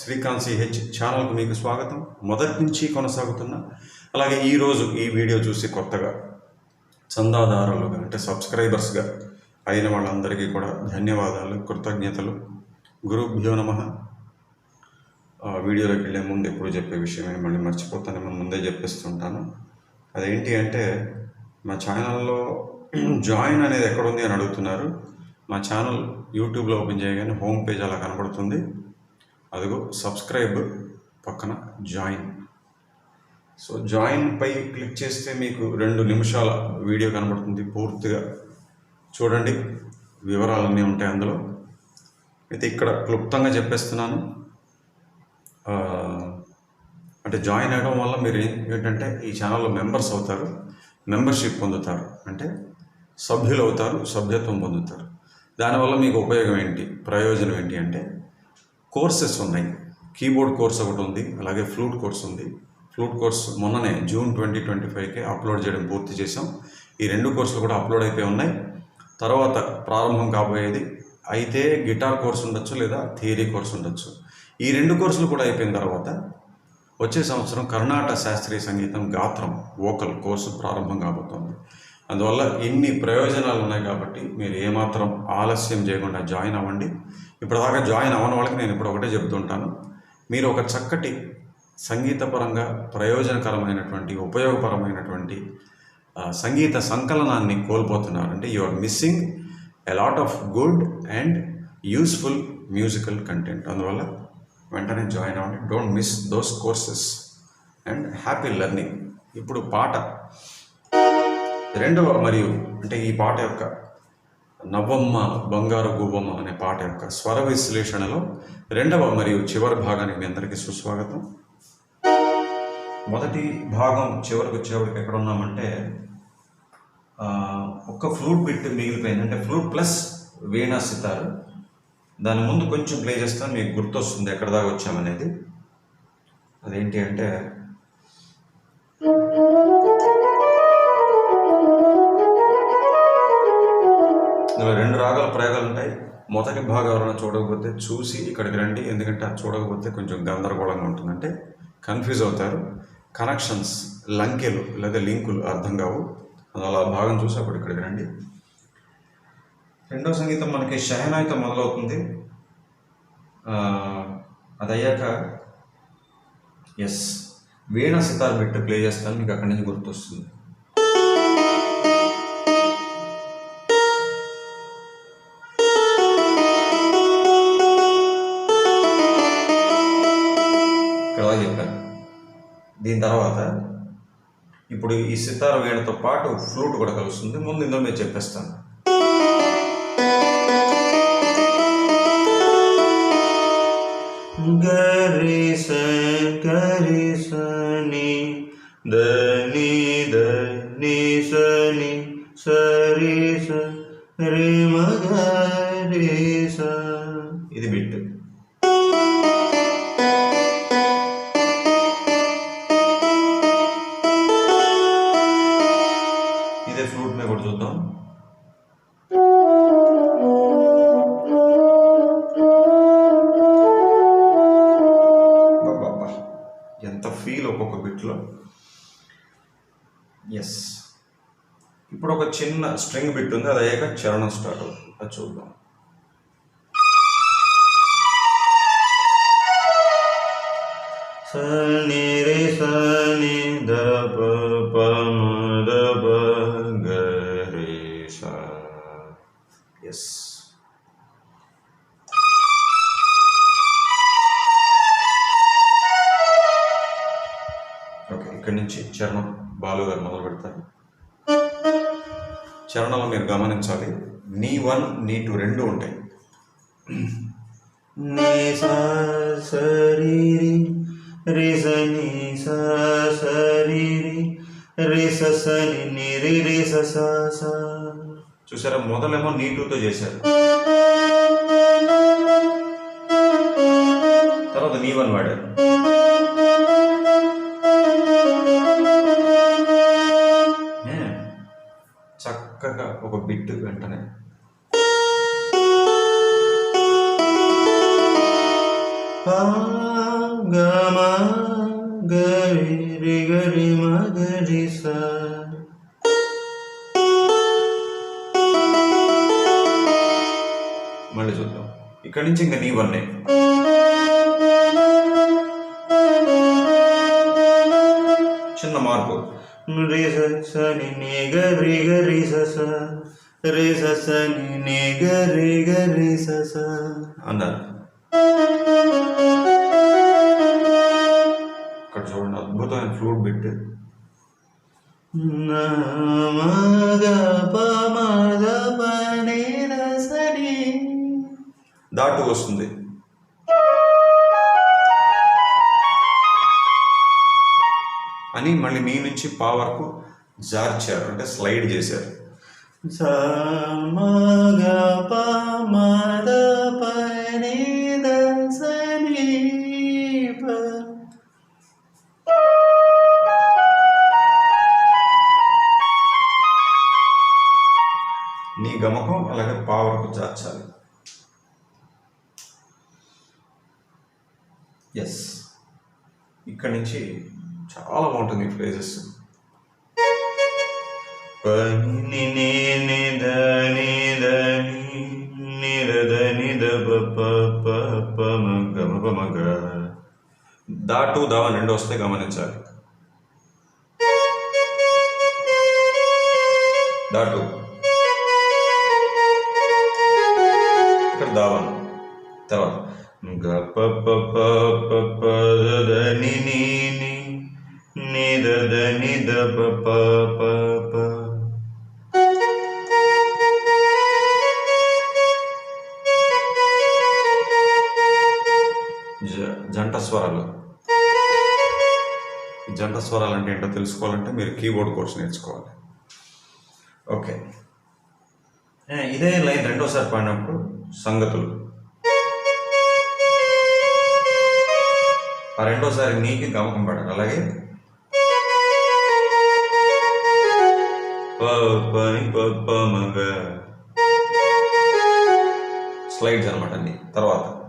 Srikanth CH ఛానల్కు మీకు స్వాగతం. మొదటి నుంచి కొనసాగుతున్న అలాగే ఈరోజు ఈ వీడియో చూసి కొత్తగా చందాదారులుగా అంటే సబ్స్క్రైబర్స్గా అయిన వాళ్ళందరికీ కూడా ధన్యవాదాలు కృతజ్ఞతలు. గురుభ్యో నమ. వీడియోలోకి వెళ్ళే ముందు ఎప్పుడు చెప్పే విషయమే మళ్ళీ మర్చిపోతానేమో ముందే చెప్పేస్తుంటాను. అదేంటి అంటే మా ఛానల్లో జాయిన్ అనేది ఎక్కడుంది అని అడుగుతున్నారు. మా ఛానల్ యూట్యూబ్లో ఓపెన్ చేయగానే హోమ్ పేజ్ అలా కనబడుతుంది. అదిగో సబ్స్క్రైబ్ పక్కన జాయిన్ సో జాయిన్ పై క్లిక్ చేస్తే మీకు రెండు నిమిషాల వీడియో కనబడుతుంది పూర్తిగా. చూడండి వివరాలన్నీ ఉంటాయి అందులో. అయితే ఇక్కడ క్లుప్తంగా చెప్పేస్తున్నాను. అంటే జాయిన్ అవ్వడం వల్ల మీరు ఏంటంటే ఈ ఛానల్లో మెంబర్స్ అవుతారు మెంబర్షిప్ పొందుతారు. అంటే సభ్యులు అవుతారు సభ్యత్వం పొందుతారు. దానివల్ల మీకు ఉపయోగం ఏంటి ప్రయోజనం ఏంటి అంటే కోర్సెస్ ఉన్నాయి. కీబోర్డ్ కోర్స్ ఒకటి ఉంది అలాగే ఫ్లూట్ కోర్స్ ఉంది. ఫ్లూట్ కోర్స్ మొన్ననే జూన్ ట్వంటీ ట్వంటీ ఫైవ్కి అప్లోడ్ చేయడం పూర్తి చేసాం ఈ రెండు కోర్సులు కూడా అప్లోడ్ అయిపోయి ఉన్నాయి. తర్వాత ప్రారంభం కాబోయేది అయితే గిటార్ కోర్స్ ఉండొచ్చు లేదా థియరీ కోర్స్ ఉండొచ్చు. ఈ రెండు కోర్సులు కూడా అయిపోయిన తర్వాత వచ్చే సంవత్సరం కర్ణాటక శాస్త్రీయ సంగీతం గాత్రం వోకల్ కోర్సు ప్రారంభం కాబోతోంది. అందువల్ల ఇన్ని ప్రయోజనాలు ఉన్నాయి కాబట్టి మీరు ఏమాత్రం ఆలస్యం చేయకుండా జాయిన్ అవ్వండి. ఇప్పటిదాకా జాయిన్ అవ్వని వాళ్ళకి నేను ఇప్పుడు ఒకటే చెప్తుంటాను. మీరు ఒక చక్కటి సంగీతపరంగా ప్రయోజనకరమైనటువంటి ఉపయోగపరమైనటువంటి సంగీత సంకలనాన్ని కోల్పోతున్నారు. అంటే you are missing a lot of good and useful musical content అందువల్ల వెంటనే జాయిన్ అవ్వండి. Don't miss those courses and happy learning ఇప్పుడు పాట. రెండవ మరియు అంటే ఈ పాట యొక్క నవ్వమ్మ బంగారు గువ్వమ్మ అనే పాట యొక్క స్వర విశ్లేషణలో రెండవ మరియు చివరి భాగానికి మీ అందరికీ సుస్వాగతం. మొదటి భాగం చివరికి వచ్చేవాడికి ఎక్కడ ఉన్నామంటే ఒక్క ఫ్లూట్ బిట్ మిగిలిపోయింది. అంటే ఫ్లూట్ ప్లస్ వీణా సితారు. దాని ముందు కొంచెం ప్లే చేస్తాను మీకు గుర్తొస్తుంది ఎక్కడ దాకా వచ్చామనేది. అదేంటి అంటే ఇందులో రెండు రాగాల ప్రయోగాలు ఉంటాయి. మొదటి భాగం ఎవరైనా చూడకపోతే చూసి ఇక్కడికి రండి. ఎందుకంటే అది చూడకపోతే కొంచెం గందరగోళంగా ఉంటుందంటే కన్ఫ్యూజ్ అవుతారు. కనెక్షన్స్ లంకెలు లేదా లింకులు అర్థం కావు. అందువల్ల ఆ భాగం చూసి అప్పుడు ఇక్కడికి రండి. రెండో సంగీతం మనకి షహనాయితో మొదలవుతుంది. అది అయ్యాక ఎస్. వీణ సితార్ బిట్ ప్లే చేస్తాను. మీకు అక్కడి నుంచి గుర్తొస్తుంది. దీని తర్వాత ఇప్పుడు ఈ సితార వీణతో పాటు ఫ్లూట్ కూడా కలుస్తుంది. ముందు ఇందులో మీరు చెప్పేస్తాను. గరి స గరి సని దని దని సని సరి స రి ఒక్కొక్క ఎస్ ఇప్పుడు ఒక చిన్న స్ట్రింగ్ బిట్ ఉంది అది అయ్యాక చరణం స్టార్ట్ అవుతుంది. అది చూద్దాం. సని చరణం బాలు గారు మొదలు పెడతారు. చరణాలు మీరు గమనించాలి. నీ వన్ నీ టూ రెండు ఉంటాయి. నీ స సరి రి స ని స సరి రి రి స ని రి రి స స స. చూసారా? మొదలేమో నీ టూతో చేశారు. తర్వాత నీ వన్ వాడారు. బిట్ వెంటనే. గరి గరి మగరి సా మళ్ళీ చూద్దాం. ఇక్కడి నుంచి ఇంకా నీ వన్నే. చిన్న మార్పు. రే సని గరి గరి రి స స అన్నారు ఇక్కడ చూడండి అద్భుతమైన ఫ్లూట్ బిట్ దాటు వస్తుంది. అని మళ్ళీ మీ నుంచి పా వరకు జార్చారు అంటే స్లైడ్ చేశారు. సమగ పమద పనిద సమీప నీ గమకం అలాగే పావులకు వరకు ఎస్ ఇక్కడి నుంచి చాలా బాగుంటుంది ఈ ఫ్రేజెస్ పని ని ని ద ని దాటు దావ రెండు వస్తే గమనించాలి. దాటు ఇక్కడ దావన్ తర్వాత గ ప ప ప ప ప ద ని ని ని ని ద ద ని ద ప ప ప అంటే ఏంటో తెలుసుకోవాలంటే మీరు కీబోర్డ్ కోర్స్ నేర్చుకోవాలి. ఓకే. ఇదే లైన్ రెండోసారి పాడినప్పుడు సంగతులు. ఆ రెండోసారి నీకి గమకం పడాలి. అలాగే? స్లైడ్స్ అనమాట అండి తర్వాత.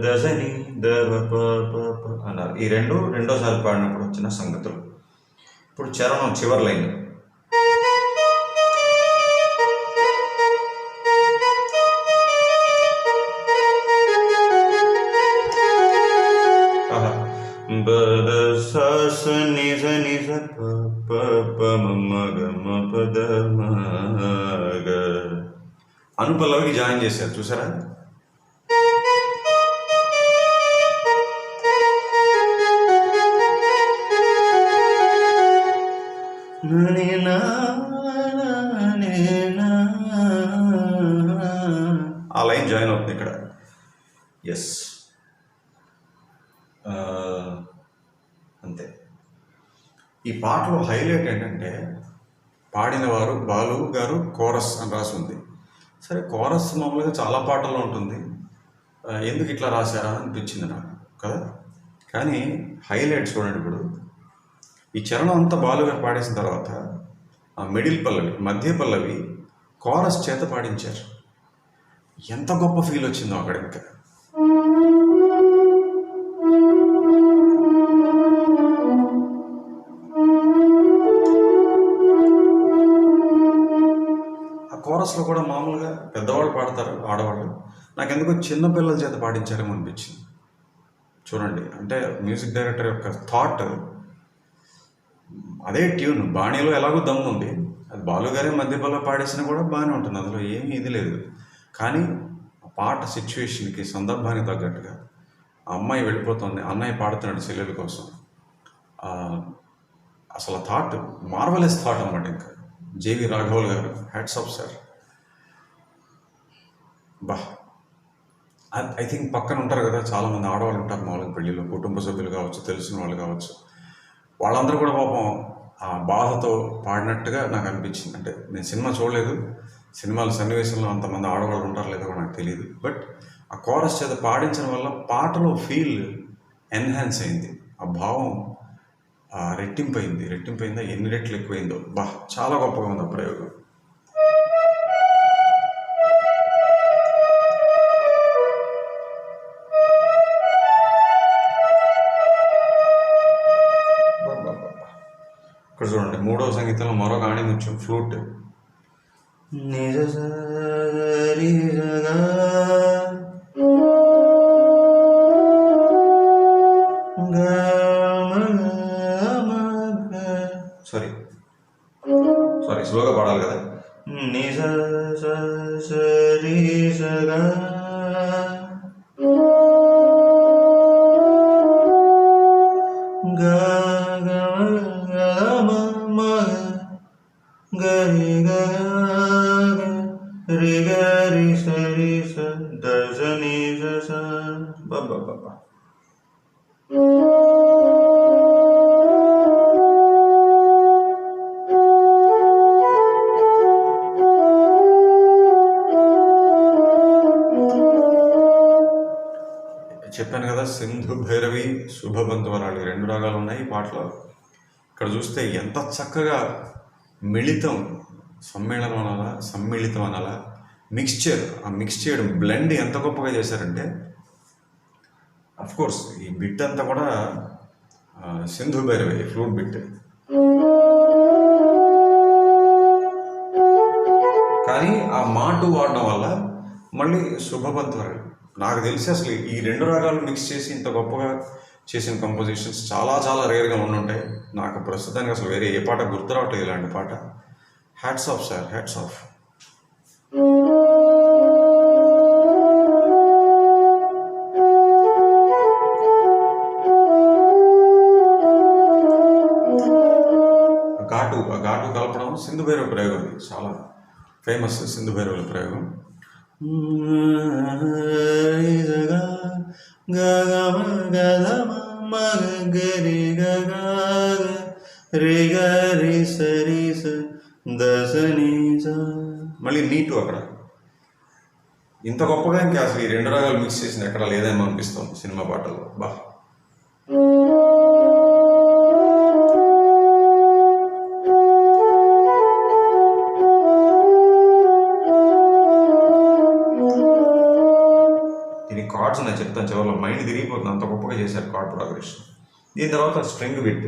దశని ప అన్నారు. ఈ రెండు రెండోసారి పాడినప్పుడు వచ్చిన సంగతులు. ఇప్పుడు చరణం చివరి లైన్ బద స స ప ప ప మ మ గ మ గ. అనుపల్లవికి జాయిన్ చేశారు. చూసారా? ఆ లైన్ జాయిన్ అవుతుంది ఇక్కడ. ఎస్ అంతే. ఈ పాటలో హైలైట్ ఏంటంటే పాడినవారు బాలు గారు కోరస్ అని రాసి ఉంది సరే కోరస్ మామూలుగా చాలా పాటల్లో ఉంటుంది. ఎందుకు ఇట్లా రాశారా అనిపించింది నాకు కదా? కానీ హైలైట్ చూడండి ఇప్పుడు. ఈ చరణం అంతా బాలుగారు పాడేసిన తర్వాత ఆ మిడిల్ పల్లవి మధ్య పల్లవి కోరస్ చేత పాడించారు. ఎంత గొప్ప ఫీల్ వచ్చిందో అక్కడ ఇంకా ఆ కోరస్లో కూడా మామూలుగా పెద్దవాళ్ళు పాడతారు ఆడవాళ్ళు. నాకు ఎందుకో చిన్న పిల్లల చేత పాడించారేమో అనిపించింది. చూడండి అంటే మ్యూజిక్ డైరెక్టర్ యొక్క థాట్ అదే ట్యూన్ బాణీలో ఎలాగో దమ్ము ఉంది. అది బాలుగారే మధ్యపల్లో పాడేసినా కూడా బాగానే ఉంటుంది. అందులో ఏమీ ఇది లేదు. కానీ ఆ పాట సిచ్యువేషన్కి సందర్భానికి తగ్గట్టుగా ఆ అమ్మాయి వెళ్ళిపోతుంది అన్నయ్య పాడుతున్నాడు చెల్లెల కోసం. అసలు థాట్ మార్వలెస్ థాట్ అనమాట ఇంకా. జేవి రాఘవల్ గారు హ్యాట్స్ ఆఫ్ సార్ బా. ఐ థింక్ పక్కన ఉంటారు కదా చాలామంది ఆడవాళ్ళు ఉంటారు మామూలుగా పెళ్ళిలో కుటుంబ సభ్యులు కావచ్చు తెలిసిన వాళ్ళు కావచ్చు. వాళ్ళందరూ కూడా పాపం ఆ బాధతో పాడినట్టుగా నాకు అనిపించింది. అంటే నేను సినిమా చూడలేదు. సినిమాల సన్నివేశంలో అంతమంది ఆడవాళ్ళు ఉంటారు లేదో నాకు తెలియదు బట్ ఆ కోరస్ చేత పాడించడం వల్ల పాటలో ఫీల్ ఎన్హాన్స్ అయింది. ఆ భావం రెట్టింపైంది రెట్టింపైందా ఎన్ని రెట్లు ఎక్కువైందో. బా చాలా గొప్పగా ఉంది ఆ ప్రయోగం. సంగీతంలో మరొక గాణి ముత్యం ఫ్లూట్. నిజ సరి సారీ సారీ స్లోగా పాడాలి కదా. నిజ సరి సగా చెప్పాను కదా సింధు భైరవి శుభబంతువరాలు రెండు రాగాలు ఉన్నాయి ఈ పాటలో. ఇక్కడ చూస్తే ఎంత చక్కగా మిళితం సమ్మేళనం అనాలా సమ్మిళితం అనాలా. మిక్స్చర్ ఆ మిక్స్ చేయడం బ్లెండ్ ఎంత గొప్పగా చేశారంటే కోర్స్ ఈ బిట్ అంతా కూడా సింధు భైరవి ఫ్లూట్ బిట్. కానీ ఆ మాటు వాడడం వల్ల మళ్ళీ శుభబంతువరాలు నాకు తెలిసి అసలు ఈ రెండు రకాలు మిక్స్ చేసి ఇంత గొప్పగా చేసిన కంపోజిషన్స్ చాలా చాలా రేర్గా ఉండుంటాయి నాకు ప్రస్తుతానికి అసలు వేరే ఏ పాట గుర్తు రావట్లేదు ఇలాంటి పాట. Hats off sir hats off ఘాటు ఆ ఘాటు కలపడం సింధు భైరవ ప్రయోగం. చాలా ఫేమస్ సింధు భైరవుల ప్రయోగం. మళ్ళీ నీటు అక్కడ. ఇంత గొప్పగా ఇంకా అసలు ఈ రెండు రాగాలు మిక్స్ చేసింది ఎక్కడ లేదేమో అనిపిస్తుంది సినిమా పాటల్లో. బా. మైండ్ తిరిగిపోతుంది. అంత గొప్పగా చేశారు కార్డ్ ప్రోగ్రెషన్ దీని తర్వాత స్ట్రింగ్ బిట్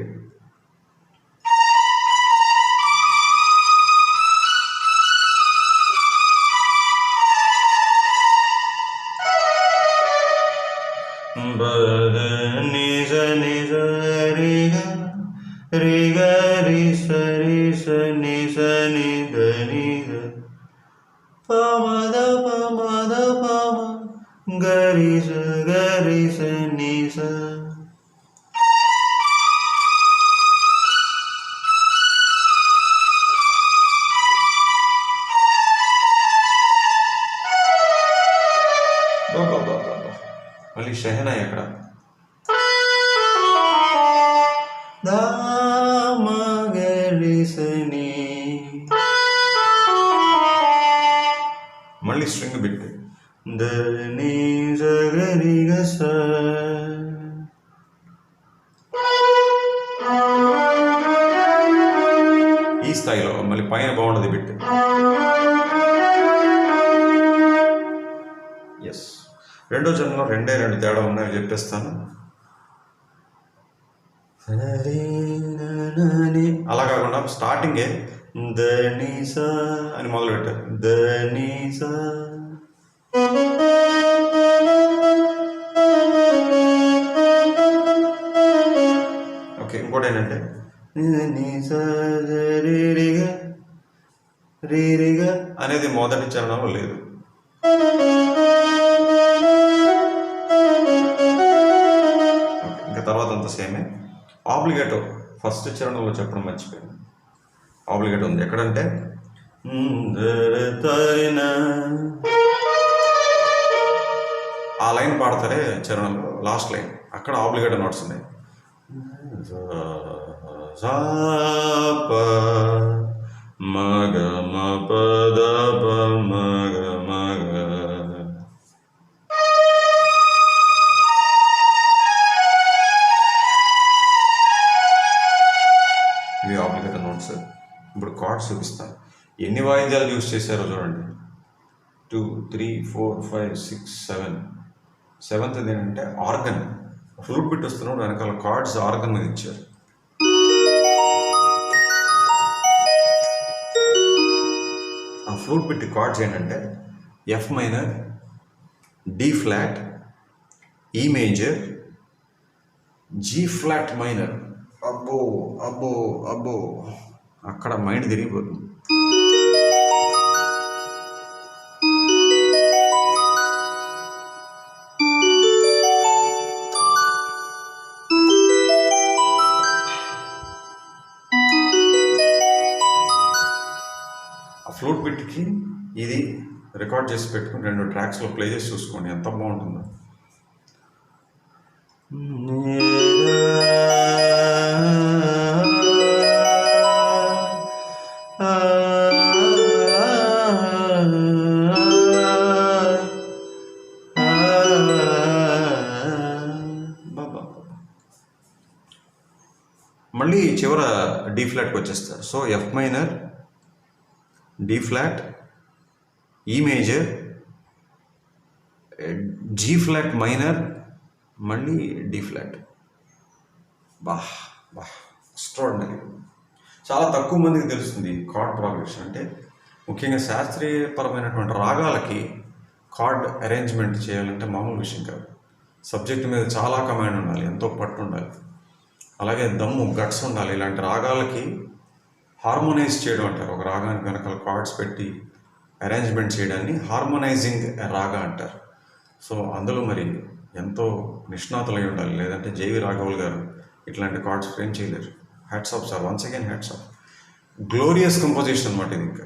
నిజ నిజ రి గ రి గ రి స రి స ని స ని మళ్ళీ స్ట్రింగ్ బిట్. దని జగరి గస ఈ స్థాయిలో మళ్ళీ పైన బాగుండదు బిట్. ఎస్ రెండో జన్మలో రెండే రెండు తేడా ఉన్నాయని చెప్పేస్తాను. అలా కాకుండా స్టార్టింగే దనిసా అని మొదలు పెట్టారు ధనీసా ఓకే ఇంకోటి ఏంటంటే? రీరిగా రీరిగా అనేది మొదటి చరణంలో లేదు. ఇంకా తర్వాత అంత సేమే. ఆబ్లిగేటో ఫస్ట్ చరణంలో చెప్పడం మర్చిపోయాను. ఆబ్లిగేటో ఉంది. ఎక్కడంటే? ఆ లైన్ పాడతారే చరణంలో లాస్ట్ లైన్. అక్కడ ఆబ్లిగేటో నోట్స్ ఉన్నాయి. మగ మ పద చేశారో చూడండి. Two three four five six seven seventh ఏంటంటే ఆర్గన్. ఫ్లూట్ బిట్ వస్తున్నాడు వెనకాల కార్డ్స్ ఆర్గన్ మీద ఇచ్చారు. ఆ ఫ్లూట్ బిట్ కార్డ్స్ ఏంటంటే F minor D flat E major G flat minor అబ్బో అబ్బో అబ్బో. అక్కడ మైండ్ తిరిగిపోతుంది. రికార్డ్ చేసి పెట్టుకుని రెండు ట్రాక్స్లో ప్లే చేసి చూసుకోండి. ఎంత బాగుంటుందో. బాబా. మళ్ళీ చివర డి ఫ్లాట్కి వచ్చేస్తారు. So F minor D flat E major G flat minor మళ్ళీ డి ఫ్లాట్ బాహ్ బాహ్ ఎక్స్ట్రాడినరీ చాలా తక్కువ మందికి తెలుస్తుంది కార్డ్ ప్రాగ్రెషన్ అంటే ముఖ్యంగా శాస్త్రీయపరమైనటువంటి రాగాలకి కార్డ్ అరేంజ్మెంట్ చేయాలంటే మామూలు విషయం కాదు. సబ్జెక్ట్ మీద చాలా కమాండ్ ఉండాలి ఎంతో పట్టు ఉండాలి. అలాగే దమ్ము గట్స్ ఉండాలి. ఇలాంటి రాగాలకి హార్మోనైజ్ చేయడం అంటారు. ఒక రాగానికి వెనకాల కార్డ్స్ పెట్టి అరేంజ్మెంట్ చేయడాన్ని హార్మోనైజింగ్ రాగా అంటారు. సో అందులో మరి ఎంతో నిష్ణాతులై ఉండాలి. లేదంటే జేవి రాఘవులు గారు ఇట్లాంటి కార్డ్స్ ఫ్రేమ్ చేయలేరు. Hats off sir once again hats off glorious composition అనమాట ఇది ఇంకా.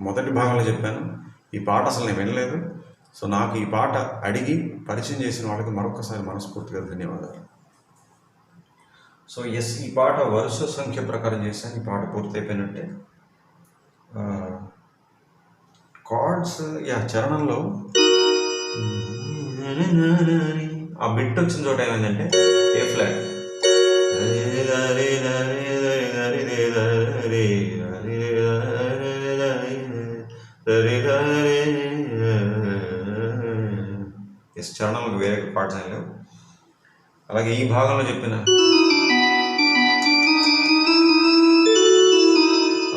మొదటి భాగంలో చెప్పాను. ఈ పాట అసలు నేను వినలేదు. సో నాకు ఈ పాట అడిగి పరిచయం చేసిన వాళ్ళకి మరొకసారి మనస్ఫూర్తిగా ధన్యవాదాలు. సో ఎస్ ఈ పాట వరుస సంఖ్య ప్రకారం చేశాను. ఈ పాట పూర్తయిపోయినట్టే. కార్డ్స్ యా చరణంలో. ఆ బిట్ వచ్చిన చోట ఏమైందంటే ఏ ఫ్లాట్ ఎస్ చరణంలో వేరే పార్ట్స్ లేవు. అలాగే ఈ భాగంలో చెప్పిన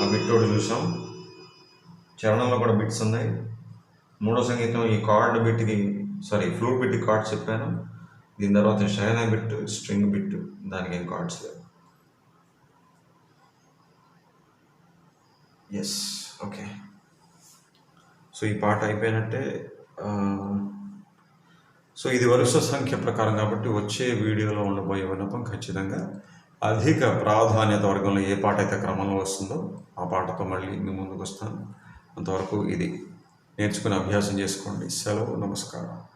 ఆ బిట్టోడు చూసాం. చరణంలో కూడా బిట్స్ ఉన్నాయి. మూడో సంగీతం ఈ కార్డ్ బిట్కి సారీ ఫ్లూట్ బిట్ కార్డ్స్ చెప్పాను. దీని తర్వాత షైనా బిట్ స్ట్రింగ్ బిట్ దానికి ఏం కార్డ్స్ లేవు. ఎస్ ఓకే సో ఈ పాట అయిపోయినట్టే సో ఇది వరుస సంఖ్య ప్రకారం కాబట్టి వచ్చే వీడియోలో ఉండబోయే విన్నపం ఖచ్చితంగా అధిక ప్రాధాన్యత వర్గంలో ఏ పాట అయితే క్రమంలో వస్తుందో ఆ పాటతో మళ్ళీ మీ ముందుకు వస్తాను. అంతవరకు ఇది నేర్చుకుని అభ్యాసం చేసుకోండి. సెలవు నమస్కారం.